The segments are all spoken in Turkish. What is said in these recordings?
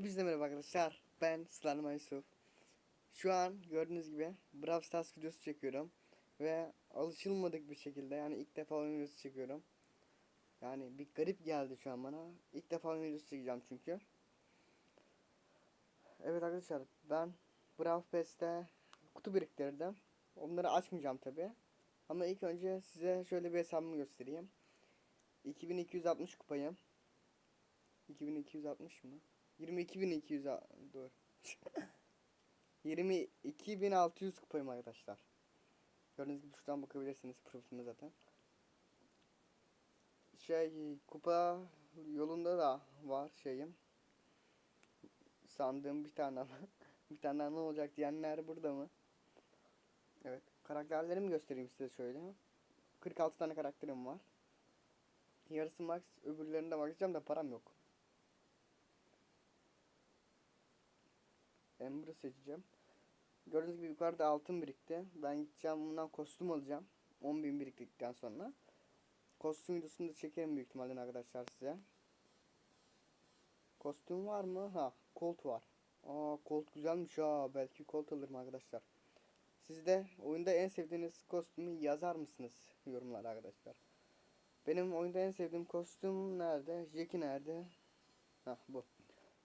Hepinize merhaba arkadaşlar. Ben Slanma Yusuf. Şu an gördüğünüz gibi Brawl Stars videosu çekiyorum. Ve alışılmadık bir şekilde yani ilk defa oyun videosu çekiyorum. Yani bir garip geldi şu an bana. İlk defa oyun videosu çekeceğim çünkü. Evet arkadaşlar ben Brawl Pass'te kutu biriktirdim. Onları açmayacağım tabi. Ama ilk önce size şöyle bir hesabımı göstereyim. 2260 kupayım. 2260 mı? 22200 a- dur. 22600 kupayım arkadaşlar. Gördüğünüz gibi şuradan bakabilirsiniz profilime zaten. Şey kupa yolunda da var şeyim. Sandığım bir tane ama. bir tane ne olacak diyenler burada mı? Evet. Karakterlerimi göstereyim size şöyle. 46 tane karakterim var. Yarısı max, öbürlerine de bakacağım da param yok. Ember'ı seçeceğim. Gördüğünüz gibi yukarıda altın birikti. Ben gideceğim bundan kostüm alacağım. 10.000 biriktikten sonra. Kostüm videosunu da çekerim büyük ihtimalle arkadaşlar size. Kostüm var mı? Ha, Colt var. Aa, Colt güzelmiş ha. Belki Colt alırım arkadaşlar. Siz de oyunda en sevdiğiniz kostümü yazar mısınız yorumlara arkadaşlar. Benim oyunda en sevdiğim kostüm nerede? Jackie nerede? Hah bu.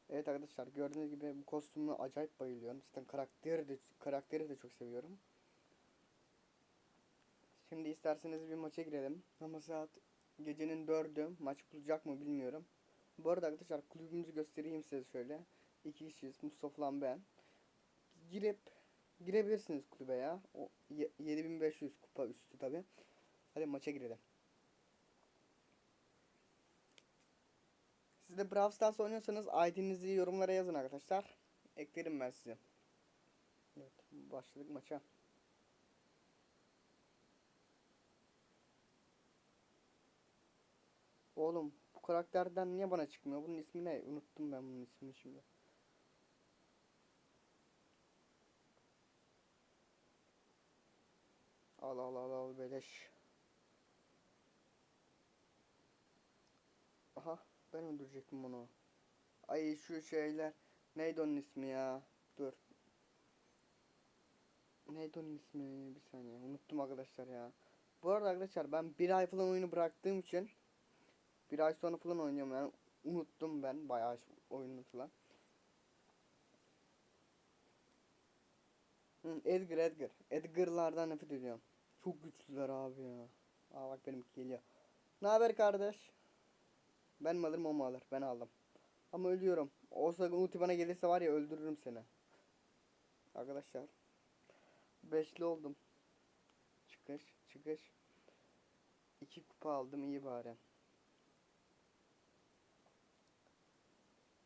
Evet arkadaşlar gördüğünüz gibi bu kostümü acayip bayılıyorum. Zaten karakteri de karakteri de çok seviyorum. Şimdi isterseniz bir maça girelim. Ama saat gecenin dördü. Maç bulacak mı bilmiyorum. Bu arada arkadaşlar kulübümüzü göstereyim size şöyle. İki kişiyiz. Mustafa'lan ben. Girip girebilirsiniz kulübe ya. O ye- 7500 kupa üstü tabi. Hadi maça girelim. Siz de Brawl Stars oynuyorsanız ID'nizi yorumlara yazın arkadaşlar. Eklerim ben size. Evet başladık maça. Oğlum bu karakterden niye bana çıkmıyor? Bunun ismi ne? Unuttum ben bunun ismini şimdi. Al al al al beleş. Aha ben öldürecektim onu. Ay şu şeyler. Neydi onun ismi ya? Dur. Neydi onun ismi? Bir saniye. Unuttum arkadaşlar ya. Bu arada arkadaşlar ben bir ay falan oyunu bıraktığım için bir ay sonra falan oynuyorum yani unuttum ben bayağı oyunu falan. Edgar Edgar. Edgar'lardan nefret ediyorum. Çok güçlüler abi ya. Aa bak benim geliyor. Ne haber kardeş? Ben mi alırım o mu alır? Ben aldım. Ama ölüyorum. Olsa ulti bana gelirse var ya öldürürüm seni. Arkadaşlar. Beşli oldum. Çıkış çıkış. İki kupa aldım iyi bari.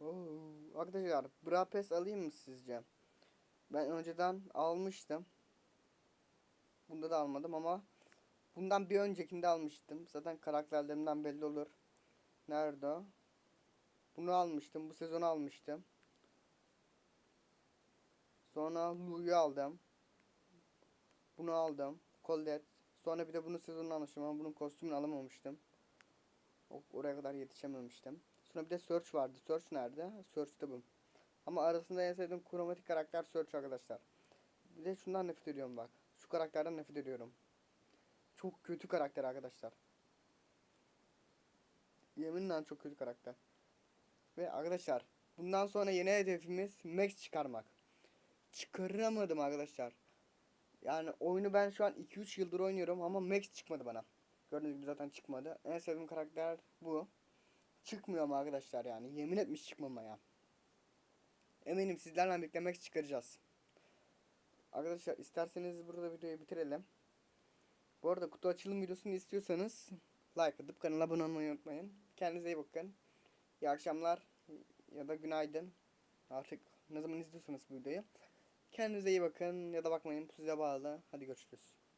Oo, arkadaşlar Brapes alayım mı sizce? Ben önceden almıştım. Bunda da almadım ama bundan bir öncekinde almıştım. Zaten karakterlerimden belli olur. Nerede? Bunu almıştım. Bu sezonu almıştım. Sonra Lu'yu aldım. Bunu aldım. Colette. Sonra bir de bunu sezonunu almıştım ama bunun kostümünü alamamıştım. Oraya kadar yetişememiştim. Sonra bir de Search vardı. Search nerede? Search de bu. Ama arasında en sevdiğim kromatik karakter Search arkadaşlar. Bir de şundan nefret ediyorum bak. Şu karakterden nefret ediyorum. Çok kötü karakter arkadaşlar. Yeminle çok kötü karakter. Ve arkadaşlar bundan sonra yeni hedefimiz Max çıkarmak. Çıkaramadım arkadaşlar. Yani oyunu ben şu an 2-3 yıldır oynuyorum ama Max çıkmadı bana. Gördüğünüz gibi zaten çıkmadı. En sevdiğim karakter bu. Çıkmıyor ama arkadaşlar yani. Yemin etmiş çıkmamaya. Eminim sizlerle birlikte Max çıkaracağız. Arkadaşlar isterseniz burada videoyu bitirelim. Bu arada kutu açılım videosunu istiyorsanız like atıp kanala abone olmayı unutmayın. Kendinize iyi bakın. İyi akşamlar ya da günaydın. Artık ne zaman izliyorsanız bu videoyu. Kendinize iyi bakın ya da bakmayın. Size bağlı. Hadi görüşürüz.